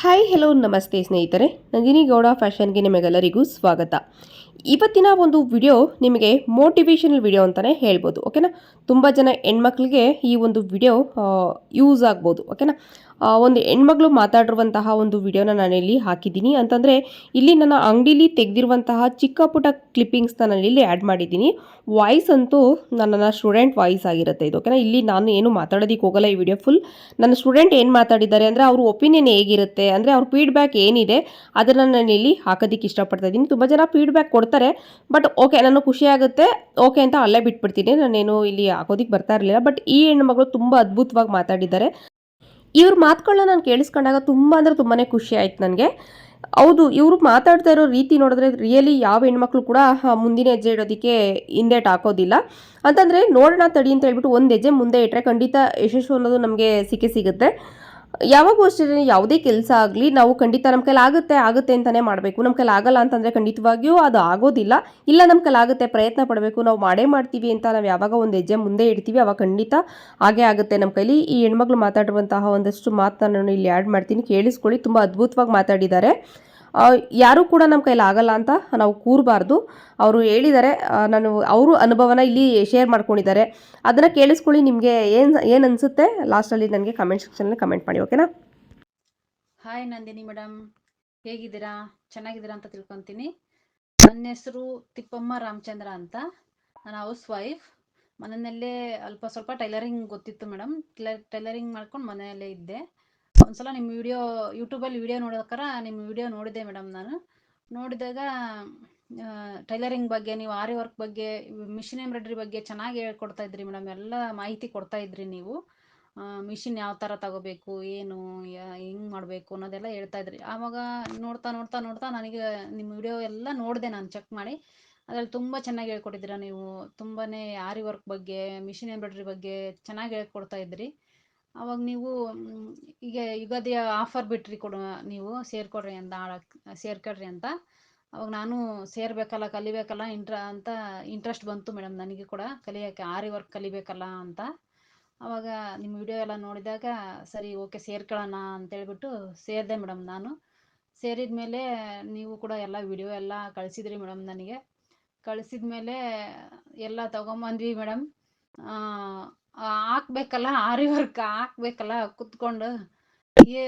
Hi hello ನಮಸ್ತೆ ಸ್ನೇಹಿತರೆ. ನಂದಿನಿ ಗೌಡ ಫ್ಯಾಷನ್ಗೆ ನಿಮಗೆಲ್ಲರಿಗೂ ಸ್ವಾಗತ. ಇವತ್ತಿನ ಒಂದು ವಿಡಿಯೋ ನಿಮಗೆ ಮೋಟಿವೇಶನಲ್ ವಿಡಿಯೋ ಅಂತಲೇ ಹೇಳ್ಬೋದು ಓಕೆನಾ ತುಂಬ ಜನ ಹೆಣ್ಮಕ್ಳಿಗೆ ಈ ಒಂದು ವಿಡಿಯೋ ಯೂಸ್ ಆಗ್ಬೋದು ಓಕೆನಾ ಒಂದು ಹೆಣ್ಮಗಳು ಮಾತಾಡಿರುವಂತಹ ಒಂದು ವಿಡಿಯೋನ ನಾನಿಲ್ಲಿ ಹಾಕಿದ್ದೀನಿ. ಅಂತಂದರೆ, ಇಲ್ಲಿ ನನ್ನ ಅಂಗಡಿಲಿ ತೆಗೆದಿರುವಂತಹ ಚಿಕ್ಕ ಪುಟ್ಟ ಕ್ಲಿಪ್ಪಿಂಗ್ಸ್ನ ನಾನು ಇಲ್ಲಿ ಆ್ಯಡ್ ಮಾಡಿದ್ದೀನಿ. ವಾಯ್ಸ್ ಅಂತೂ ನನ್ನ ಸ್ಟೂಡೆಂಟ್ ವಾಯ್ಸ್ ಆಗಿರುತ್ತೆ ಇದು ಓಕೆನಾ ಇಲ್ಲಿ ನಾನು ಏನು ಮಾತಾಡೋದಕ್ಕೆ ಹೋಗಲ್ಲ ಈ ವಿಡಿಯೋ ಫುಲ್ ನನ್ನ ಸ್ಟೂಡೆಂಟ್ ಏನು ಮಾತಾಡಿದ್ದಾರೆ ಅಂದರೆ, ಅವ್ರ ಒಪಿನಿಯನ್ ಹೇಗಿರುತ್ತೆ, ಅಂದರೆ ಅವ್ರ ಫೀಡ್ಬ್ಯಾಕ್ ಏನಿದೆ, ಅದನ್ನು ನಾನು ಇಲ್ಲಿ ಹಾಕೋದಕ್ಕೆ ಇಷ್ಟಪಡ್ತಾ ಇದ್ದೀನಿ. ತುಂಬ ಜನ ಫೀಡ್ಬ್ಯಾಕ್ ಕೊಡ್ತಾರೆ. ಬಟ್ ಓಕೆ ನಾನು ಖುಷಿ ಆಗುತ್ತೆ. ಓಕೆ ಅಂತ ಅಲ್ಲೇ ಬಿಟ್ಬಿಡ್ತೀನಿ. ನಾನೇನು ಇಲ್ಲಿ ಹಾಕೋದಕ್ಕೆ ಬರ್ತಾ ಇರಲಿಲ್ಲ. ಬಟ್ ಈ ಹೆಣ್ಮಗಳು ತುಂಬ ಅದ್ಭುತವಾಗಿ ಮಾತಾಡಿದ್ದಾರೆ. ಇವ್ರ ಮಾತುಗಳನ್ನ ನಾನು ಕೇಳಿಸ್ಕೊಂಡಾಗ ತುಂಬ ಅಂದರೆ ತುಂಬಾ ಖುಷಿ ಆಯ್ತು ನನಗೆ. ಹೌದು, ಇವರು ಮಾತಾಡ್ತಾ ಇರೋ ರೀತಿ ನೋಡಿದ್ರೆ ರಿಯಲಿ ಯಾವ ಹೆಣ್ಮಕ್ಳು ಕೂಡ ಮುಂದಿನ ಹೆಜ್ಜೆ ಇಡೋದಕ್ಕೆ ಹಿಂದೇಟ್ ಹಾಕೋದಿಲ್ಲ. ಅಂತಂದರೆ ನೋಡೋಣ ತಡಿ ಅಂತ ಹೇಳ್ಬಿಟ್ಟು ಒಂದು ಹೆಜ್ಜೆ ಮುಂದೆ ಇಟ್ಟರೆ ಖಂಡಿತ ಯಶಸ್ಸು ಅನ್ನೋದು ನಮಗೆ ಸಿಕ್ಕೇ ಸಿಗುತ್ತೆ. ಯಾವಾಗೂ ಅಷ್ಟೇ ಯಾವುದೇ ಕೆಲಸ ಆಗಲಿ, ನಾವು ಖಂಡಿತ ನಮ್ಮ ಕೈಲಿ ಆಗುತ್ತೆ ಆಗುತ್ತೆ ಅಂತಲೇ ಮಾಡಬೇಕು. ನಮ್ಮ ಕೈಲಿ ಆಗಲ್ಲ ಅಂತಂದರೆ ಖಂಡಿತವಾಗಿಯೂ ಅದು ಆಗೋದಿಲ್ಲ. ಇಲ್ಲ ನಮ್ಮ ಕೈಲಿ ಆಗುತ್ತೆ, ಪ್ರಯತ್ನ ಪಡಬೇಕು, ನಾವು ಮಾಡೇ ಮಾಡ್ತೀವಿ ಅಂತ ನಾವು ಯಾವಾಗ ಒಂದು ಹೆಜ್ಜೆ ಮುಂದೆ ಇಡ್ತೀವಿ, ಅವಾಗ ಖಂಡಿತ ಹಾಗೆ ಆಗುತ್ತೆ ನಮ್ಮ ಕೈಲಿ. ಈ ಹೆಣ್ಮಕ್ಳು ಮಾತಾಡುವಂತಹ ಒಂದಷ್ಟು ಮಾತನ್ನ ನಾನು ಇಲ್ಲಿ ಆ್ಯಡ್ ಮಾಡ್ತೀನಿ. ಕೇಳಿಸ್ಕೊಳ್ಳಿ. ತುಂಬ ಅದ್ಭುತವಾಗಿ ಮಾತಾಡಿದ್ದಾರೆ. ಯಾರೂ ಕೂಡ ನಮ್ಮ ಕೈಲಿ ಆಗಲ್ಲ ಅಂತ ನಾವು ಕೂರಬಾರ್ದು. ಅವರು ಹೇಳಿದ್ದಾರೆ ನಾನು ಅವರು ಅನುಭವನ ಇಲ್ಲಿ ಶೇರ್ ಮಾಡ್ಕೊಂಡಿದ್ದಾರೆ. ಅದನ್ನು ಕೇಳಿಸ್ಕೊಳ್ಳಿ, ನಿಮಗೆ ಏನು ಏನು ಅನಿಸುತ್ತೆ? ಲಾಸ್ಟಲ್ಲಿ ನನಗೆ ಕಮೆಂಟ್ ಸೆಕ್ಷನಲ್ಲಿ ಕಮೆಂಟ್ ಮಾಡಿ ಓಕೆನಾ ಹಾಯ್ ನಂದಿನಿ ಮೇಡಮ್ ಹೇಗಿದ್ದೀರಾ? ಚೆನ್ನಾಗಿದ್ದೀರಾ ಅಂತ ತಿಳ್ಕೊತೀನಿ. ನನ್ನ ಹೆಸರು ತಿಪ್ಪಮ್ಮ ರಾಮಚಂದ್ರ ಅಂತ. ನಾನು ಹೌಸ್ ವೈಫ್ ಮನೆಯಲ್ಲೇ ಅಲ್ಪ ಸ್ವಲ್ಪ ಟೈಲರಿಂಗ್ ಗೊತ್ತಿತ್ತು ಮೇಡಮ್ ಟೈಲರಿಂಗ್ ಮಾಡ್ಕೊಂಡು ಮನೆಯಲ್ಲೇ ಇದ್ದೆ. ಒಂದ್ಸಲ ನಿಮ್ಮ ವಿಡಿಯೋ ಯೂಟ್ಯೂಬಲ್ಲಿ ವಿಡಿಯೋ ನೋಡೋಕರ ನಿಮ್ಮ ವಿಡಿಯೋ ನೋಡಿದೆ ಮೇಡಮ್ ನಾನು. ನೋಡಿದಾಗ ಟೈಲರಿಂಗ್ ಬಗ್ಗೆ, ನೀವು ಆರಿ ವರ್ಕ್ ಬಗ್ಗೆ ಮಿಷಿನ್ ಎಂಬ್ರಾಯ್ಡ್ರಿ ಬಗ್ಗೆ ಚೆನ್ನಾಗಿ ಹೇಳ್ಕೊಡ್ತಾ ಇದ್ರಿ ಮೇಡಮ್ ಎಲ್ಲ ಮಾಹಿತಿ ಕೊಡ್ತಾ ಇದ್ರಿ ನೀವು. ಮಿಷಿನ್ ಯಾವ ಥರ ತಗೋಬೇಕು, ಏನು ಹೆಂಗ್ ಮಾಡಬೇಕು ಅನ್ನೋದೆಲ್ಲ ಹೇಳ್ತಾ ಇದ್ರಿ. ಆವಾಗ ನೋಡ್ತಾ ನೋಡ್ತಾ ನೋಡ್ತಾ ನನಗೆ ನಿಮ್ಮ ವಿಡಿಯೋ ಎಲ್ಲ ನೋಡಿದೆ ನಾನು ಚೆಕ್ ಮಾಡಿ. ಅದ್ರಲ್ಲಿ ತುಂಬ ಚೆನ್ನಾಗಿ ಹೇಳ್ಕೊಟ್ಟಿದ್ದೀರಾ ನೀವು. ತುಂಬಾ ಆರಿ ವರ್ಕ್ ಬಗ್ಗೆ ಮಿಷಿನ್ ಎಂಬ್ರಾಯ್ಡ್ರಿ ಬಗ್ಗೆ ಚೆನ್ನಾಗಿ ಹೇಳ್ಕೊಡ್ತಾ ಇದ್ರಿ. ಅವಾಗ ನೀವು ಈಗ ಯುಗಾದಿಯ ಆಫರ್ ಬಿಟ್ರಿ ಕೊಡು, ನೀವು ಸೇರ್ಕೊಡ್ರಿ ಅಂತ ಸೇರ್ಕೊಳ್ರಿ ಅಂತ. ಅವಾಗ ನಾನು ಸೇರ್ಬೇಕಲ್ಲ, ಕಲಿಬೇಕಲ್ಲ, ಇಂಟ್ರ, ಅಂತ ಇಂಟ್ರೆಸ್ಟ್ ಬಂತು ಮೇಡಮ್ ನನಗೆ ಕೂಡ. ಕಲಿಯೋಕ್ಕೆ ಆರಿ ವರ್ಕ್ ಕಲಿಬೇಕಲ್ಲ ಅಂತ. ಅವಾಗ ನಿಮ್ಮ ವಿಡಿಯೋ ಎಲ್ಲ ನೋಡಿದಾಗ, ಸರಿ ಓಕೆ ಸೇರ್ಕೊಳ್ಳೋಣ ಅಂತೇಳ್ಬಿಟ್ಟು ಸೇರಿದೆ ಮೇಡಮ್ ನಾನು. ಸೇರಿದ ಮೇಲೆ ನೀವು ಕೂಡ ಎಲ್ಲ ವಿಡಿಯೋ ಎಲ್ಲ ಕಳಿಸಿದ್ರಿ ಮೇಡಮ್ ನನಗೆ. ಕಳಿಸಿದ ಮೇಲೆ ಎಲ್ಲ ತೊಗೊಂಬಂದ್ವಿ ಮೇಡಮ್ ಹಾಕ್ಬೇಕಲ್ಲ, ಆರಿ ವರ್ಕ್ ಹಾಕ್ಬೇಕಲ್ಲ, ಕುತ್ಕೊಂಡು. ಏ,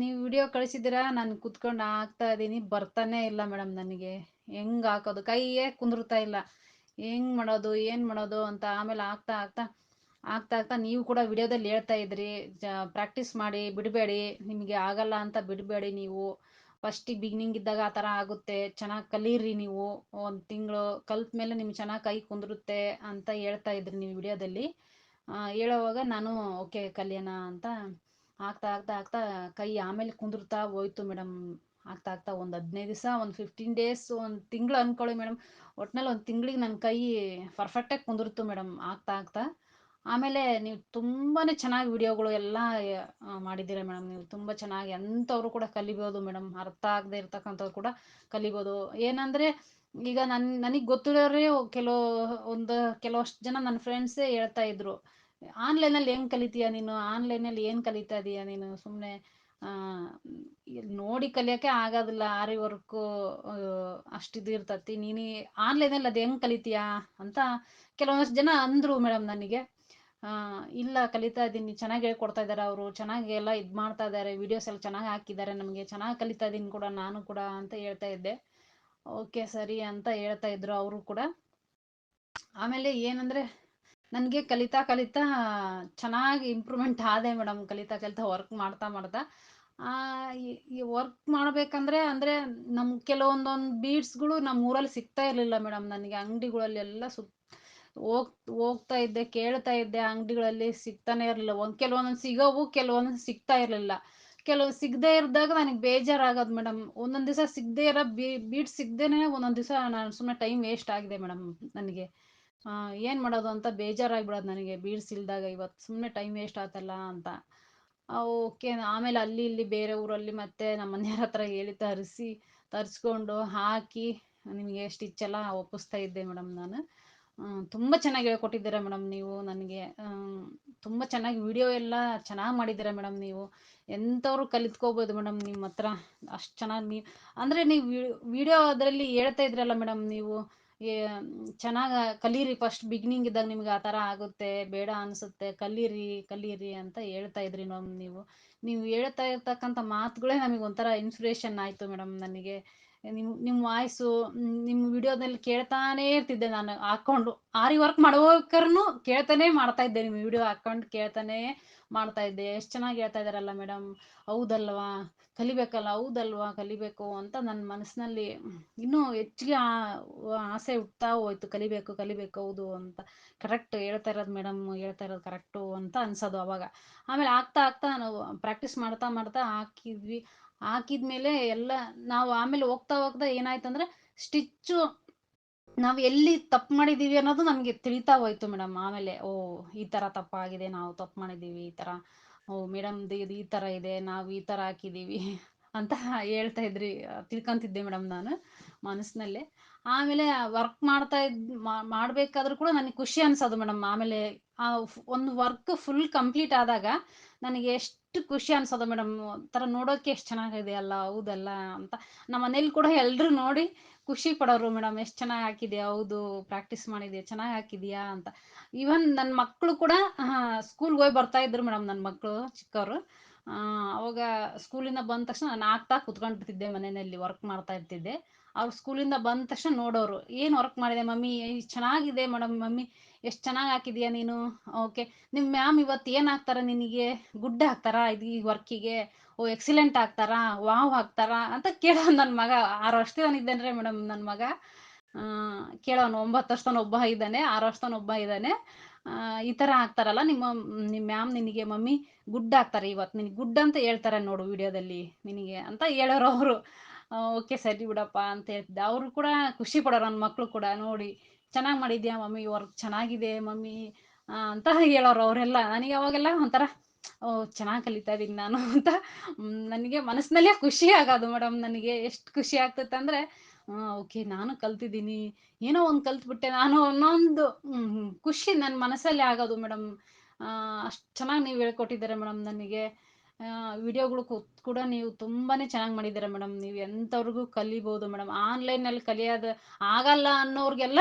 ನೀವು ವಿಡಿಯೋ ಕಳಿಸಿದ್ದೀರಾ? ನಾನು ಕುತ್ಕೊಂಡು ಹಾಕ್ತಾ ಇದ್ದೀನಿ. ಬರ್ತಾನೆ ಇಲ್ಲ ಮೇಡಮ್ ನನಗೆ. ಹೆಂಗೆ ಹಾಕೋದು? ಕೈಯೇ ಕುಂದಿರ್ತಾ ಇಲ್ಲ. ಹೆಂಗ್ ಮಾಡೋದು? ಏನು ಮಾಡೋದು ಅಂತ ಆಮೇಲೆ ಆಗ್ತಾ ಆಗ್ತಾ ಆಗ್ತಾ ಆಗ್ತಾ ನೀವು ಕೂಡ ವಿಡಿಯೋದಲ್ಲಿ ಹೇಳ್ತಾ ಇದ್ರಿ. ಪ್ರಾಕ್ಟೀಸ್ ಮಾಡಿ, ಬಿಡಬೇಡಿ. ನಿಮಗೆ ಆಗಲ್ಲ ಅಂತ ಬಿಡಬೇಡಿ ನೀವು. ಫಸ್ಟಿಗೆ ಬಿಗಿನಿಂಗ್ ಇದ್ದಾಗ ಆ ಥರ ಆಗುತ್ತೆ. ಚೆನ್ನಾಗಿ ಕಲೀರಿ ನೀವು. ಒಂದು ತಿಂಗಳು ಕಲ್ತ ಮೇಲೆ ನಿಮ್ಗೆ ಚೆನ್ನಾಗಿ ಕೈ ಕುಂದಿರುತ್ತೆ ಅಂತ ಹೇಳ್ತಾ ಇದ್ರಿ ನೀವು ವಿಡಿಯೋದಲ್ಲಿ. ಹೇಳೋವಾಗ ನಾನು, ಓಕೆ ಕಲಿಯೋಣ ಅಂತ ಆಗ್ತಾ ಆಗ್ತಾ ಆಗ್ತಾ ಕೈ ಆಮೇಲೆ ಕುಂದಿರ್ತಾ ಹೋಯ್ತು ಮೇಡಮ್. ಆಗ್ತಾ ಆಗ್ತಾ ಒಂದು ಹದಿನೈದು ದಿವಸ, ಒಂದು ಫಿಫ್ಟೀನ್ ಡೇಸ್ ಒಂದು ತಿಂಗಳು ಅನ್ಕೊಳ್ಳಿ ಮೇಡಮ್. ಒಟ್ನಲ್ಲಿ ಒಂದು ತಿಂಗಳಿಗೆ ನನ್ನ ಕೈ ಪರ್ಫೆಕ್ಟಾಗಿ ಕುಂದಿರ್ತು ಮೇಡಮ್ ಆಗ್ತಾ ಆಗ್ತಾ ಆಮೇಲೆ ನೀವು ತುಂಬಾನೇ ಚೆನ್ನಾಗಿ ವಿಡಿಯೋಗಳು ಎಲ್ಲ ಮಾಡಿದ್ದೀರ ಮೇಡಮ್. ನೀವು ತುಂಬ ಚೆನ್ನಾಗಿ ಎಂಥವ್ರು ಕೂಡ ಕಲಿಬೋದು ಮೇಡಮ್. ಅರ್ಥ ಆಗದೆ ಇರ್ತಕ್ಕಂಥವ್ರು ಕೂಡ ಕಲಿಬೋದು. ಏನಂದರೆ ಈಗ ನನ್ ನನಗ್ ಗೊತ್ತಿರೋರೇ ಕೆಲವು ಒಂದು ಕೆಲವಷ್ಟು ಜನ ನನ್ನ ಫ್ರೆಂಡ್ಸೇ ಹೇಳ್ತಾ ಇದ್ರು. ಆನ್ಲೈನಲ್ಲಿ ಹೆಂಗ್ ಕಲಿತೀಯ ನೀನು? ಆನ್ಲೈನಲ್ಲಿ ಏನು ಕಲಿತಾ ಇದೀಯ ನೀನು? ಸುಮ್ಮನೆ ನೋಡಿ ಕಲಿಯಕ್ಕೆ ಆಗೋದಿಲ್ಲ. ಆರಿ ವರ್ಕು ಅಷ್ಟಿದು ಇರ್ತತಿ. ನೀನು ಆನ್ಲೈನಲ್ಲಿ ಅದ್ ಹೆಂಗ್ ಕಲಿತೀಯಾ ಅಂತ ಕೆಲವೊಂದಷ್ಟು ಜನ ಅಂದ್ರು ಮೇಡಮ್ ನನಗೆ. ಆ, ಇಲ್ಲ ಕಲಿತಾ ಇದ್ದೀನಿ ಚೆನ್ನಾಗಿ ಹೇಳ್ಕೊಡ್ತಾ ಇದ್ದಾರೆ ಅವರು. ಚೆನ್ನಾಗಿ ಎಲ್ಲ ಇದ್ ಮಾಡ್ತಾ ಇದ್ದಾರೆ ವಿಡಿಯೋಸ್ ಎಲ್ಲ ಚೆನ್ನಾಗಿ ಹಾಕಿದ್ದಾರೆ ನಮಗೆ. ಚೆನ್ನಾಗಿ ಕಲಿತಾ ಇದೀನಿ ಕೂಡ ನಾನು ಕೂಡ ಅಂತ ಹೇಳ್ತಾ ಇದ್ದೆ. ಓಕೆ ಸರಿ ಅಂತ ಹೇಳ್ತಾ ಇದ್ರು ಅವರು ಕೂಡ. ಆಮೇಲೆ ಏನಂದ್ರೆ ನನಗೆ ಕಲಿತಾ ಕಲಿತಾ ಚೆನ್ನಾಗಿ ಇಂಪ್ರೂವ್ಮೆಂಟ್ ಆದೆ ಮೇಡಮ್. ಕಲಿತಾ ಕಲಿತಾ ವರ್ಕ್ ಮಾಡ್ತಾ ಮಾಡ್ತಾ. ಆ, ಈ- ವರ್ಕ್ ಮಾಡಬೇಕಂದ್ರೆ ಅಂದ್ರೆ ನಮ್ಮ ಕೆಲವೊಂದೊಂದು ಬೀಡ್ಸ್ಗಳು ನಮ್ಮ ಊರಲ್ಲಿ ಸಿಗ್ತಾ ಇರಲಿಲ್ಲ ಮೇಡಮ್ ನನಗೆ. ಅಂಗಡಿಗಳಲ್ಲಿ ಎಲ್ಲ ಸುತ್ತ ಹೋಗ್ ಹೋಗ್ತಾ ಇದ್ದೆ ಕೇಳ್ತಾ ಇದ್ದೆ ಅಂಗಡಿಗಳಲ್ಲಿ ಸಿಗ್ತಾನೆ ಇರಲಿಲ್ಲ. ಒಂದ್ ಕೆಲವೊಂದೊಂದು ಸಿಗೋವು ಕೆಲವೊಂದೊಂದು ಸಿಗ್ತಾ ಇರಲಿಲ್ಲ. ಕೆಲವು ಸಿಗದೆ ಇದ್ದಾಗ ನನಗೆ ಬೇಜಾರಾಗೋದು ಮೇಡಮ್. ಒಂದೊಂದು ದಿವಸ ಸಿಗದೇ ಇರೋ ಬೀ, ಬೀಟ್ ಸಿಗದೇನೆ ಒಂದೊಂದು ದಿವಸ ನಾನು ಸುಮ್ಮನೆ ಟೈಮ್ ವೇಸ್ಟ್ ಆಗಿದೆ ಮೇಡಮ್ ನನಗೆ. ಏನು ಮಾಡೋದು ಅಂತ ಬೇಜಾರಾಗ್ಬಿಡೋದು ನನಗೆ ಬೀಡ್ಸ್ ಇಲ್ದಾಗ ಇವತ್ತು ಸುಮ್ಮನೆ ಟೈಮ್ ವೇಸ್ಟ್ ಆತಲ್ಲ ಅಂತ. ಓಕೆ, ಆಮೇಲೆ ಅಲ್ಲಿ ಇಲ್ಲಿ ಬೇರೆ ಊರಲ್ಲಿ ಮತ್ತೆ ನಮ್ಮ ಮನೆಯವ್ರ ಹತ್ರ ಹೇಳಿ ತರಿಸಿ, ತರಿಸ್ಕೊಂಡು ಹಾಕಿ, ನಿಮಗೆ ಸ್ಟಿಚ್ ಎಲ್ಲ ಒಪ್ಪಿಸ್ತಾ ಇದ್ದೆ ಮೇಡಮ್ ನಾನು. ತುಂಬ ಚೆನ್ನಾಗಿ ಹೇಳ್ಕೊಟ್ಟಿದ್ದೀರಾ ಮೇಡಮ್ ನೀವು ನನಗೆ. ತುಂಬ ಚೆನ್ನಾಗಿ ವಿಡಿಯೋ ಎಲ್ಲ ಚೆನ್ನಾಗಿ ಮಾಡಿದ್ದೀರಾ ಮೇಡಮ್ ನೀವು. ಎಂಥವ್ರು ಕಲಿತ್ಕೋಬೋದು ಮೇಡಮ್ ನಿಮ್ಮ ಹತ್ರ? ಅಷ್ಟು ಚೆನ್ನಾಗಿ ನೀವು, ಅಂದರೆ ನೀವು ವಿಡಿಯೋ ಅದರಲ್ಲಿ ಹೇಳ್ತಾ ಇದ್ರಲ್ಲ ಮೇಡಮ್ ನೀವು ಚೆನ್ನಾಗಿ ಕಲೀರಿ ಫಸ್ಟ್ ಬಿಗಿನಿಂಗ್ ಇದ್ದಾಗ ನಿಮ್ಗೆ ಆ ಥರ ಆಗುತ್ತೆ, ಬೇಡ ಅನಿಸುತ್ತೆ, ಕಲೀರಿ ಕಲೀರಿ ಅಂತ ಹೇಳ್ತಾ ಇದ್ರಿ ಮೇಡಮ್ ನೀವು. ನೀವು ಹೇಳ್ತಾ ಇರ್ತಕ್ಕಂಥ ಮಾತುಗಳೇ ನಮಗೆ ಒಂಥರ ಇನ್ಸ್ಪಿರೇಷನ್ ಆಯಿತು ಮೇಡಮ್ ನನಗೆ. ನಿಮ್ಮ ನಿಮ್ಮ ವಾಯ್ಸು ನಿಮ್ಮ ವಿಡಿಯೋದಲ್ಲಿ ಕೇಳ್ತಾನೇ ಇರ್ತಿದ್ದೆ ನಾನು. ಹಾಕೊಂಡು, ಆರಿ ವರ್ಕ್ ಮಾಡೋಕರ್ನು ಕೇಳ್ತಾನೆ ಮಾಡ್ತಾ ಇದ್ದೆ ನಿಮ್ಮ ವಿಡಿಯೋ ಹಾಕೊಂಡು, ಕೇಳ್ತಾನೆ ಮಾಡ್ತಾ ಇದ್ದೆ. ಎಷ್ಟು ಚೆನ್ನಾಗಿ ಹೇಳ್ತಾ ಇದ್ದಾರಲ್ಲ ಮೇಡಮ್. ಹೌದಲ್ವಾ? ಕಲಿಬೇಕಲ್ಲ, ಹೌದಲ್ವಾ? ಕಲಿಬೇಕು ಅಂತ ನನ್ನ ಮನಸ್ಸಿನಲ್ಲಿ ಇನ್ನೂ ಹೆಚ್ಚಿಗೆ ಆಸೆ ಹುಟ್ತಾ ಹೋಯ್ತು. ಕಲಿಬೇಕು ಕಲಿಬೇಕು, ಹೌದು ಅಂತ. ಕರೆಕ್ಟ್ ಹೇಳ್ತಾ ಇರೋದು ಮೇಡಮ್, ಹೇಳ್ತಾ ಇರೋದು ಕರೆಕ್ಟು ಅಂತ ಅನ್ಸೋದು ಅವಾಗ. ಆಮೇಲೆ ಆಗ್ತಾ ಆಗ್ತಾ ನಾವು ಪ್ರಾಕ್ಟೀಸ್ ಮಾಡ್ತಾ ಮಾಡ್ತಾ ಹಾಕಿದ್ವಿ. ಹಾಕಿದ್ಮೇಲೆ ಎಲ್ಲ ನಾವು ಆಮೇಲೆ ಹೋಗ್ತಾ ಹೋಗ್ತಾ ಏನಾಯ್ತು ಅಂದರೆ ಸ್ಟಿಚ್ಚು ನಾವು ಎಲ್ಲಿ ತಪ್ಪು ಮಾಡಿದ್ದೀವಿ ಅನ್ನೋದು ನಮಗೆ ತಿಳಿತಾ ಹೋಯ್ತು ಮೇಡಮ್ ಆಮೇಲೆ, ಓ, ಈ ತರ ತಪ್ಪಾಗಿದೆ, ನಾವು ತಪ್ಪು ಮಾಡಿದ್ದೀವಿ ಈ ತರ, ಓ ಮೇಡಮ್ ಇದು ಈ ತರ ಇದೆ, ನಾವು ಈ ತರ ಹಾಕಿದೀವಿ ಅಂತ ಹೇಳ್ತಾ ಇದ್ರಿ, ತಿಳ್ಕೊಂತಿದ್ದೆ ಮೇಡಮ್ ನಾನು ಮನಸ್ನಲ್ಲಿ ಆಮೇಲೆ ವರ್ಕ್ ಮಾಡ್ತಾ ಇದ್ ಮಾಡ್ಬೇಕಾದ್ರೂ ಕೂಡ ನನಗೆ ಖುಷಿ ಅನ್ಸೋದು ಮೇಡಮ್ ಆಮೇಲೆ ಆ ಒಂದು ವರ್ಕ್ ಫುಲ್ ಕಂಪ್ಲೀಟ್ ಆದಾಗ ನನಗೆ ಎಷ್ಟು ಖುಷಿ ಅನ್ಸೋದು ಮೇಡಮ್. ಒಂಥರ ನೋಡೋಕೆ ಎಷ್ಟು ಚೆನ್ನಾಗಿದೆ ಅಲ್ಲ, ಹೌದಲ್ಲ ಅಂತ. ನಮ್ಮ ಮನೇಲಿ ಕೂಡ ಎಲ್ಲರೂ ನೋಡಿ ಖುಷಿ ಪಡೋರು ಮೇಡಮ್. ಎಷ್ಟು ಚೆನ್ನಾಗಿ ಹಾಕಿದ್ಯಾ? ಹೌದು, ಪ್ರಾಕ್ಟೀಸ್ ಮಾಡಿದ್ಯಾ? ಚೆನ್ನಾಗಿ ಹಾಕಿದ್ಯಾ? ಅಂತ. ಈವನ್ ನನ್ನ ಮಕ್ಕಳು ಕೂಡ ಸ್ಕೂಲ್ಗೆ ಹೋಗಿ ಬರ್ತಾ ಇದ್ರು ಮೇಡಮ್ ನನ್ನ ಮಕ್ಕಳು ಚಿಕ್ಕವರು ಅವಾಗ ಸ್ಕೂಲಿಂದ ಬಂದ ತಕ್ಷಣ ನಾನು ಆಗ್ತಾ ಕುತ್ಕೊಂಡ್ಬಿಡ್ತಿದ್ದೆ ಮನೆಯಲ್ಲಿ ವರ್ಕ್ ಮಾಡ್ತಾ ಇರ್ತಿದ್ದೆ. ಅವ್ರು ಸ್ಕೂಲಿಂದ ಬಂದ ತಕ್ಷಣ ನೋಡೋರು, ಏನು ವರ್ಕ್ ಮಾಡಿದೆ ಮಮ್ಮಿ? ಚೆನ್ನಾಗಿದೆ ಮೇಡಮ್ ಮಮ್ಮಿ. ಎಷ್ಟು ಚೆನ್ನಾಗಿ ಹಾಕಿದ್ಯಾ ನೀನು? ಓಕೆ ನಿಮ್ಮ ಮ್ಯಾಮ್ ಇವತ್ತು ಏನು ಹಾಕ್ತಾರೆ ನಿನಗೆ? ಗುಡ್ ಹಾಕ್ತಾರಾ ಇದು ಈ ವರ್ಕಿಗೆ ಓ ಎಕ್ಸಿಲೆಂಟ್ ಹಾಕ್ತಾರಾ? ವಾವ್ ಹಾಕ್ತಾರಾ? ಅಂತ ಕೇಳೋ ನನ್ನ ಮಗ. ಆರು ವರ್ಷದವನಿದ್ದಾನೆ ಮೇಡಮ್ ನನ್ನ ಮಗ. ಕೇಳೋನು ಒಂಬತ್ತು ವರ್ಷದವನು ಒಬ್ಬ ಇದ್ದಾನೆ. ಆರು ವರ್ಷದವನು ಒಬ್ಬ ಇದ್ದಾನೆ. ಈ ಥರ ಹಾಕ್ತಾರಲ್ಲ ನಿಮ್ಮ ನಿಮ್ಮ ಮ್ಯಾಮ್ ನಿನಗೆ, ಮಮ್ಮಿ, ಗುಡ್ ಹಾಕ್ತಾರೆ ಇವತ್ತು. ನಿನಗೆ ಗುಡ್ ಅಂತ ಹೇಳ್ತಾರೆ ನೋಡು ವಿಡಿಯೋದಲ್ಲಿ ನಿನಗೆ ಅಂತ ಹೇಳೋರು ಅವರು. ಓಕೆ ಸರಿ ಬಿಡಪ್ಪ ಅಂತ ಹೇಳ್ತಿದ್ದೆ. ಅವರು ಕೂಡ ಖುಷಿ ಪಡೋರು. ನನ್ನ ಮಕ್ಕಳು ಕೂಡ ನೋಡಿ. ಚೆನ್ನಾಗಿ ಮಾಡಿದ್ಯಾ ಮಮ್ಮಿ? ವರ್ಕ್ ಚೆನ್ನಾಗಿದೆ ಮಮ್ಮಿ. ಅಂತ ಹೇಳೋರು ಅವರೆಲ್ಲ. ನನಗೆ ಅವಾಗೆಲ್ಲ ಒಂಥರ, ಓ, ಚೆನ್ನಾಗಿ ಕಲಿತಾ ಇದ್ದೀನಿ ನಾನು ಅಂತ. ನನಗೆ ಮನಸ್ಸಿನಲ್ಲೇ ಖುಷಿ ಆಗೋದು ಮೇಡಮ್. ನನಗೆ ಎಷ್ಟು ಖುಷಿ ಆಗ್ತೈತೆ ಹ್ಮ್, ಓಕೆ, ನಾನು ಕಲ್ತಿದ್ದೀನಿ. ಏನೋ ಒಂದು ಕಲ್ತ್ಬಿಟ್ಟೆ ನಾನು ಅನ್ನೊಂದು ಖುಷಿ ನನ್ನ ಮನಸ್ಸಲ್ಲಿ ಆಗೋದು ಮೇಡಮ್. ಅಷ್ಟ್ ಚೆನ್ನಾಗಿ ನೀವು ಹೇಳ್ಕೊಟ್ಟಿದ್ದಾರೆ ಮೇಡಮ್ ನನಗೆ. ವಿಡಿಯೋಗಳು ಕೂಡ ನೀವು ತುಂಬಾನೇ ಚೆನ್ನಾಗಿ ಮಾಡಿದ್ದೀರ ಮೇಡಮ್ ನೀವು ಎಂಥವ್ರಿಗೂ ಕಲಿಬೋದು ಮೇಡಮ್ ಆನ್ಲೈನಲ್ಲಿ ಕಲಿಯೋದು ಆಗಲ್ಲ ಅನ್ನೋರಿಗೆಲ್ಲ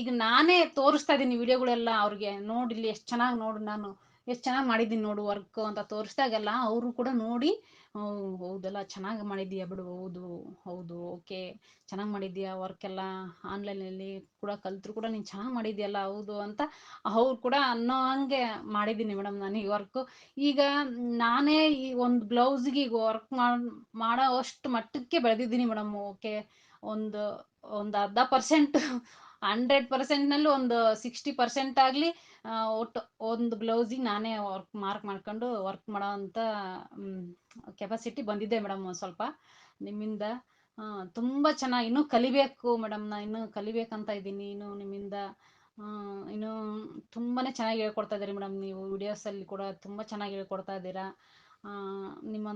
ಈಗ ನಾನೇ ತೋರಿಸ್ತಾ ಇದ್ದೀನಿ ವಿಡಿಯೋಗಳೆಲ್ಲ ಅವ್ರಿಗೆ. ನೋಡಿಲ್ಲಿ ಎಷ್ಟು ಚೆನ್ನಾಗಿ ನೋಡು ನಾನು, ಎಷ್ಟು ಚೆನ್ನಾಗಿ ಮಾಡಿದ್ದೀನಿ ನೋಡು ವರ್ಕ್ ಅಂತ ತೋರಿಸ್ದಾಗೆಲ್ಲ ಅವರು ಕೂಡ ನೋಡಿ ಹೌದಲ್ಲ ಚೆನ್ನಾಗಿ ಮಾಡಿದ್ದೀಯಾ ಬಿಡು, ಹೌದು ಹೌದು, ಓಕೆ. ಚೆನ್ನಾಗಿ ಮಾಡಿದ್ದೀಯಾ ವರ್ಕೆಲ್ಲ ಆನ್ಲೈನಲ್ಲಿ ಕೂಡ ಕಲಿತ್ರು ಕೂಡ ನೀನು ಚೆನ್ನಾಗಿ ಮಾಡಿದ್ಯಲ್ಲ ಹೌದು ಅಂತ ಅವ್ರು ಕೂಡ ಅನ್ನೋ ಹಂಗೆ ಮಾಡಿದ್ದೀನಿ ಮೇಡಮ್ ನಾನು ಈ ವರ್ಕು. ಈಗ ನಾನೇ ಈ ಒಂದು ಬ್ಲೌಸ್ಗೆ ಈಗ ವರ್ಕ್ ಮಾಡೋ ಅಷ್ಟು ಮಟ್ಟಕ್ಕೆ ಬೆಳೆದಿದ್ದೀನಿ ಮೇಡಮ್, ಓಕೆ. ಒಂದು ಒಂದು ಅರ್ಧ ಪರ್ಸೆಂಟ್ ಹಂಡ್ರೆಡ್ ಪರ್ಸೆಂಟ್ನಲ್ಲಿ ಒಂದು ಸಿಕ್ಸ್ಟಿ ಪರ್ಸೆಂಟ್ ಆಗಲಿ ಒಟ್ಟು ಒಂದು ಬ್ಲೌಸಿಗೆ ನಾನೇ ವರ್ಕ್ ಮಾರ್ಕ್ ಮಾಡ್ಕೊಂಡು ವರ್ಕ್ ಮಾಡೋ ಅಂತ ಕೆಪಾಸಿಟಿ ಬಂದಿದೆ ಮೇಡಮ್ ಸ್ವಲ್ಪ. ನಿಮ್ಮಿಂದ ತುಂಬ ಚೆನ್ನಾಗಿ ಇನ್ನೂ ಕಲಿಬೇಕು ಮೇಡಮ್ ನಾನು ಇನ್ನೂ ಕಲಿಬೇಕಂತ ಇದ್ದೀನಿ. ಇನ್ನು ನಿಮ್ಮಿಂದ ಇನ್ನು ತುಂಬಾ ಚೆನ್ನಾಗಿ ಹೇಳ್ಕೊಡ್ತಾ ಇದ್ದೀರಿ ಮೇಡಮ್ ನೀವು ವಿಡಿಯೋಸಲ್ಲಿ ಕೂಡ ತುಂಬ ಚೆನ್ನಾಗಿ ಹೇಳ್ಕೊಡ್ತಾ ಇದ್ದೀರಾ. ನಿಮ್ಮ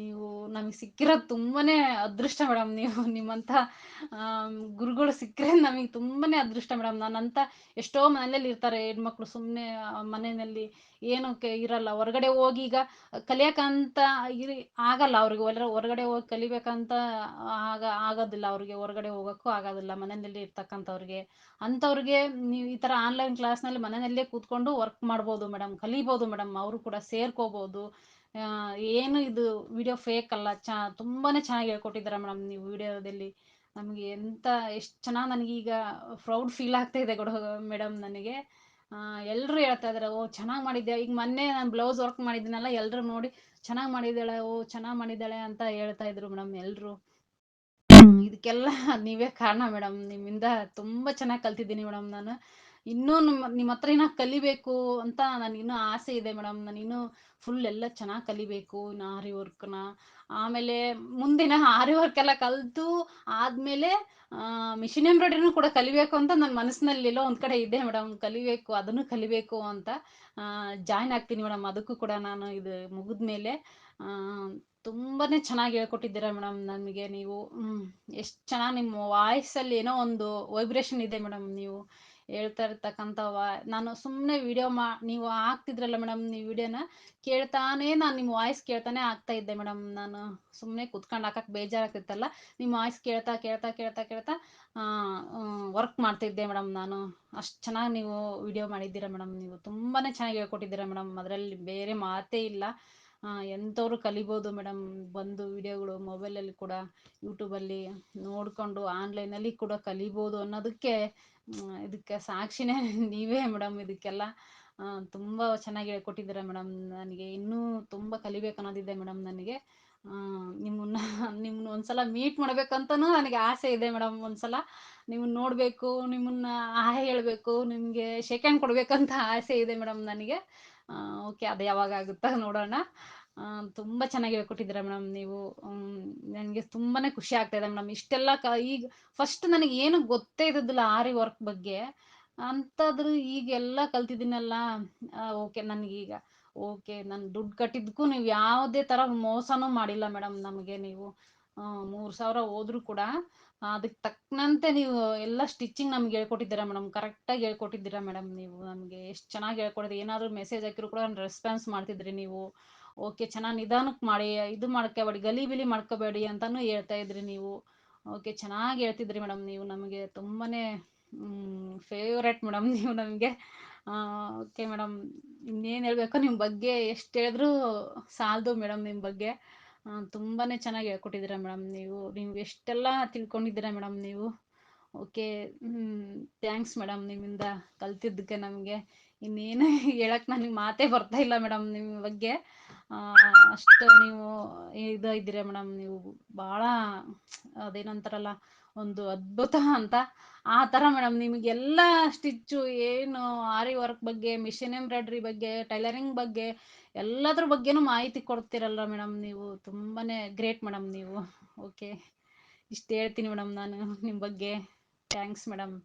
ನೀವು ನಮಗೆ ಸಿಕ್ಕಿರೋದು ತುಂಬಾನೇ ಅದೃಷ್ಟ ಮೇಡಮ್. ನೀವು ನಿಮ್ಮಂಥ ಗುರುಗಳು ಸಿಕ್ಕರೆ ನಮಗೆ ತುಂಬಾನೇ ಅದೃಷ್ಟ ಮೇಡಮ್. ನಾನಂತ ಎಷ್ಟೋ ಮನೇಲಿ ಇರ್ತಾರೆ ಹೆಣ್ಮಕ್ಳು ಸುಮ್ಮನೆ ಮನೆಯಲ್ಲಿ ಏನಕ್ಕೆ ಇರಲ್ಲ. ಹೊರಗಡೆ ಹೋಗಿ ಈಗ ಕಲಿಯಕ್ಕಂತ ಇರಿ, ಆಗಲ್ಲ ಅವ್ರಿಗೆ. ಹೊರ ಹೊರಗಡೆ ಹೋಗಿ ಕಲಿಬೇಕಂತ ಆಗ, ಆಗೋದಿಲ್ಲ ಅವ್ರಿಗೆ. ಹೊರಗಡೆ ಹೋಗೋಕ್ಕೂ ಆಗೋದಿಲ್ಲ. ಮನೆಯಲ್ಲಿ ಇರ್ತಕ್ಕಂಥವ್ರಿಗೆ. ಅಂಥವ್ರಿಗೆ ನೀವು ಈ ಥರ ಆನ್ಲೈನ್ ಕ್ಲಾಸ್ನಲ್ಲಿ ಮನೆಯಲ್ಲೇ ಕೂತ್ಕೊಂಡು ವರ್ಕ್ ಮಾಡ್ಬೋದು ಮೇಡಮ್. ಕಲಿಬೋದು ಮೇಡಮ್. ಅವರು ಕೂಡ ಸೇರ್ಕೋಬೋದು. ಏನು ಇದು ವಿಡಿಯೋ ಫೇಕ್ ಅಲ್ಲ, ಚ ತುಂಬಾ ಚೆನ್ನಾಗಿ ಹೇಳ್ಕೊಟ್ಟಿದ್ದಾರೆ ಮೇಡಮ್ ನೀವು ವಿಡಿಯೋದಲ್ಲಿ ನಮಗೆ ಎಂತ, ಎಷ್ಟು ಚೆನ್ನಾಗಿ ನನಗೀಗ ಪ್ರೌಡ್ ಫೀಲ್ ಆಗ್ತಾ ಇದೆ ಕೊಡ ಮೇಡಮ್ ನನಗೆ. ಎಲ್ಲರೂ ಹೇಳ್ತಾ ಇದ್ದಾರೆ ಓ, ಚೆನ್ನಾಗಿ ಮಾಡಿದ್ದೆ ಈಗ ಮೊನ್ನೆ ನಾನು ಬ್ಲೌಸ್ ವರ್ಕ್ ಮಾಡಿದ್ದೀನಲ್ಲ ಎಲ್ಲರೂ ನೋಡಿ, ಚೆನ್ನಾಗಿ ಮಾಡಿದ್ದಾಳೆ, ಓ, ಚೆನ್ನಾಗಿ ಮಾಡಿದ್ದಾಳೆ ಅಂತ ಹೇಳ್ತಾ ಇದ್ರು ಮೇಡಮ್ ಎಲ್ಲರೂ ಇದಕ್ಕೆಲ್ಲ ನೀವೇ ಕಾರಣ ಮೇಡಮ್ ನಿಮ್ಮಿಂದ ತುಂಬಾ ಚೆನ್ನಾಗಿ ಕಲ್ತಿದ್ದೀನಿ ಮೇಡಮ್ ನಾನು. ಇನ್ನೂ ನಿಮ್ಮ ನಿಮ್ಮ ಹತ್ರ ಇನ್ನೂ ಕಲಿಬೇಕು ಅಂತ ನನಗಿನ್ನೂ ಆಸೆ ಇದೆ ಮೇಡಮ್ ನಾನು ಇನ್ನೂ ಫುಲ್ ಎಲ್ಲ ಚೆನ್ನಾಗಿ ಕಲಿಬೇಕು ಆರಿ ವರ್ಕ್ನ ಆಮೇಲೆ ಮುಂದಿನ ಆರಿ ವರ್ಕ್ ಎಲ್ಲ ಕಲಿತು ಆದಮೇಲೆ ಮಿಷಿನ್ ಎಂಬ್ರಾಯ್ಡ್ರಿನೂ ಕೂಡ ಕಲಿಬೇಕು ಅಂತ ನನ್ನ ಎಲ್ಲೋ ಒಂದು ಕಡೆ ಇದೆ ಮೇಡಮ್ ಕಲಿಬೇಕು, ಅದನ್ನು ಕಲಿಬೇಕು ಅಂತ ಜಾಯ್ನ್ ಆಗ್ತೀನಿ ಮೇಡಮ್ ಅದಕ್ಕೂ ಕೂಡ ನಾನು ಇದು ಮುಗಿದ ಮೇಲೆ ತುಂಬಾ ಚೆನ್ನಾಗಿ ಹೇಳ್ಕೊಟ್ಟಿದ್ದೀರಾ ಮೇಡಮ್ ನಮಗೆ ನೀವು. ಎಷ್ಟು ಚೆನ್ನಾಗಿ ನಿಮ್ಮ ವಾಯ್ಸಲ್ಲಿ ಏನೋ ಒಂದು ವೈಬ್ರೇಷನ್ ಇದೆ ಮೇಡಮ್ ನೀವು. ಹೇಳ್ತಾ ಇರ್ತಕ್ಕಂಥವ. ನಾನು ಸುಮ್ಮನೆ ವಿಡಿಯೋ ಮಾ, ನೀವು ಹಾಕ್ತಿದ್ರಲ್ಲ ಮೇಡಮ್ ನೀವು ವಿಡಿಯೋನ ಕೇಳ್ತಾನೆ ನಾನು ನಿಮ್ಮ ವಾಯ್ಸ್ ಕೇಳ್ತಾನೆ ಆಗ್ತಾ ಇದ್ದೆ ಮೇಡಮ್ ನಾನು ಸುಮ್ಮನೆ ಕುತ್ಕೊಂಡು ಹಾಕಕ್ಕೆ ಬೇಜಾರಾಗ್ತಿತ್ತಲ್ಲ ನಿಮ್ಮ ವಾಯ್ಸ್ ಕೇಳ್ತಾ ಕೇಳ್ತಾ ಕೇಳ್ತಾ ಕೇಳ್ತಾ ವರ್ಕ್ ಮಾಡ್ತಿದ್ದೆ ಮೇಡಮ್ ನಾನು. ಅಷ್ಟು ಚೆನ್ನಾಗಿ ನೀವು ವಿಡಿಯೋ ಮಾಡಿದ್ದೀರಾ ಮೇಡಮ್ ನೀವು ತುಂಬಾ ಚೆನ್ನಾಗಿ ಹೇಳ್ಕೊಟ್ಟಿದ್ದೀರಾ ಮೇಡಮ್ ಅದರಲ್ಲಿ ಬೇರೆ ಮಾತೇ ಇಲ್ಲ. ಎಂಥವ್ರು ಕಲಿಬೋದು ಮೇಡಮ್ ಬಂದು ವಿಡಿಯೋಗಳು ಮೊಬೈಲಲ್ಲಿ ಕೂಡ ಯೂಟ್ಯೂಬಲ್ಲಿ ನೋಡಿಕೊಂಡು ಆನ್ಲೈನಲ್ಲಿ ಕೂಡ ಕಲಿಬೋದು ಅನ್ನೋದಕ್ಕೆ ಇದಕ್ಕೆ ಸಾಕ್ಷಿನೇ ನೀವೇ ಮೇಡಮ್ ಇದಕ್ಕೆಲ್ಲ. ತುಂಬ ಚೆನ್ನಾಗಿ ಹೇಳ್ಕೊಟ್ಟಿದ್ದೀರಾ ಮೇಡಮ್ ನನಗೆ. ಇನ್ನೂ ತುಂಬ ಕಲಿಬೇಕು ಅನ್ನೋದಿದೆ ಮೇಡಮ್ ನನಗೆ. ನಿಮ್ಮನ್ನ ನಿಮ್ಮನ್ನ ಒಂದ್ಸಲ ಮೀಟ್ ಮಾಡ್ಬೇಕಂತನೂ ನನಗೆ ಆಸೆ ಇದೆ ಮೇಡಮ್ ಒಂದ್ಸಲ. ನಿಮ್ಮನ್ನ ನೋಡಬೇಕು, ನಿಮ್ಮನ್ನ ಹಾಯ್ ಹೇಳಬೇಕು, ನಿಮಗೆ ಶೇಕ್ ಹ್ಯಾಂಡ್ ಕೊಡಬೇಕಂತ ಆಸೆ ಇದೆ ಮೇಡಮ್ ನನಗೆ. ಓಕೆ, ಅದು ಯಾವಾಗ ಆಗುತ್ತಾ ನೋಡೋಣ. ತುಂಬಾ ಚೆನ್ನಾಗಿ ಹೇಳ್ಕೊಟ್ಟಿದ್ದೀರಾ ಮೇಡಮ್ ನೀವು. ನನಗೆ ತುಂಬಾನೇ ಖುಷಿ ಆಗ್ತಾ ಇದೆ ಮೇಡಮ್. ಇಷ್ಟೆಲ್ಲ ಈಗ ಫಸ್ಟ್ ನನಗೆ ಏನು ಗೊತ್ತೇ ಇದ್ದಿಲ್ಲ ಆರಿ ವರ್ಕ್ ಬಗ್ಗೆ. ಅಂಥದ್ರು ಈಗೆಲ್ಲ ಕಲ್ತಿದ್ದೀನಲ್ಲ. ಓಕೆ, ನನಗೀಗ. ಓಕೆ, ನಾನು ದುಡ್ಡು ಕಟ್ಟಿದ್ದಕ್ಕೂ ನೀವು ಯಾವುದೇ ತರ ಮೋಸನೂ ಮಾಡಿಲ್ಲ ಮೇಡಮ್ ನಮಗೆ ನೀವು. ಮೂರು ಸಾವಿರ ಹೋದ್ರೂ ಕೂಡ ಅದಕ್ಕೆ ತಕ್ಕನಂತೆ ನೀವು ಎಲ್ಲ ಸ್ಟಿಚಿಂಗ್ ನಮ್ಗೆ ಹೇಳ್ಕೊಟ್ಟಿದ್ದೀರಾ ಮೇಡಮ್ ಕರೆಕ್ಟಾಗಿ ಹೇಳ್ಕೊಟ್ಟಿದ್ದೀರಾ ಮೇಡಮ್ ನೀವು ನಮಗೆ. ಎಷ್ಟು ಚೆನ್ನಾಗಿ ಹೇಳ್ಕೊಟ್ಟಿದ್ದೀರಿ ಏನಾದರೂ ಮೆಸೇಜ್ ಹಾಕಿದ್ರು ಕೂಡ ರೆಸ್ಪಾನ್ಸ್ ಮಾಡ್ತಿದ್ರಿ ನೀವು. ಓಕೆ ಚೆನ್ನಾಗಿ ನಿಧಾನಕ್ಕೆ ಮಾಡಿ, ಇದು ಮಾಡ್ಕೋಬೇಡಿ ಗಲಿಬಿಲಿ ಮಾಡ್ಕೋಬೇಡಿ ಅಂತಲೂ ಹೇಳ್ತಾ ಇದ್ರಿ ನೀವು. ಓಕೆ ಚೆನ್ನಾಗಿ ಹೇಳ್ತಿದ್ರಿ ಮೇಡಮ್ ನೀವು. ನಮಗೆ ತುಂಬಾನೇ ಫೇವ್ರೆಟ್ ಮೇಡಮ್ ನೀವು ನಮಗೆ. ಓಕೆ ಮೇಡಮ್ ಇನ್ನೇನು ಹೇಳಬೇಕು? ನಿಮ್ಮ ಬಗ್ಗೆ ಎಷ್ಟು ಹೇಳಿದ್ರು ಸಾಲದು ಮೇಡಮ್ ನಿಮ್ಮ ಬಗ್ಗೆ. ತುಂಬಾ ಚೆನ್ನಾಗಿ ಹೇಳ್ಕೊಟ್ಟಿದ್ದೀರ ಮೇಡಮ್ ನೀವು. ನೀವು ಎಷ್ಟೆಲ್ಲ ತಿಳ್ಕೊಂಡಿದ್ದೀರಾ ಮೇಡಮ್ ನೀವು. ಓಕೆ ಥ್ಯಾಂಕ್ಸ್ ಮೇಡಮ್ ನಿಮ್ಮಿಂದ ಕಲ್ತಿದ್ದಕ್ಕೆ ನಮಗೆ. ಇನ್ನೇನು ಹೇಳಕ್ಕೆ ನನಗೆ ಮಾತೇ ಬರ್ತಾ ಇಲ್ಲ ಮೇಡಮ್ ನಿಮ್ಮ ಬಗ್ಗೆ. ಅಷ್ಟು ನೀವು ಇದು ಇದ್ದೀರಾ ಮೇಡಮ್, ನೀವು ಭಾಳ ಅದೇನಂತಾರಲ್ಲ, ಒಂದು ಅದ್ಭುತ ಅಂತ. ಆ ಥರ ಮೇಡಮ್ ನಿಮಗೆಲ್ಲ ಸ್ಟಿಚ್ಚು, ಏನು ಆರಿ ವರ್ಕ್ ಬಗ್ಗೆ, ಮಿಷಿನ್ ಎಂಬ್ರಾಯ್ಡ್ರಿ ಬಗ್ಗೆ, ಟೈಲರಿಂಗ್ ಬಗ್ಗೆ, ಎಲ್ಲದ್ರ ಬಗ್ಗೆನೂ ಮಾಹಿತಿ ಕೊಡ್ತೀರಲ್ಲ ಮೇಡಮ್ ನೀವು? ತುಂಬಾನೇ ಗ್ರೇಟ್ ಮೇಡಮ್ ನೀವು. ಓಕೆ, ಇಷ್ಟು ಹೇಳ್ತೀನಿ ಮೇಡಮ್ ನಾನು ನಿಮ್ಮ ಬಗ್ಗೆ. Thanks madam.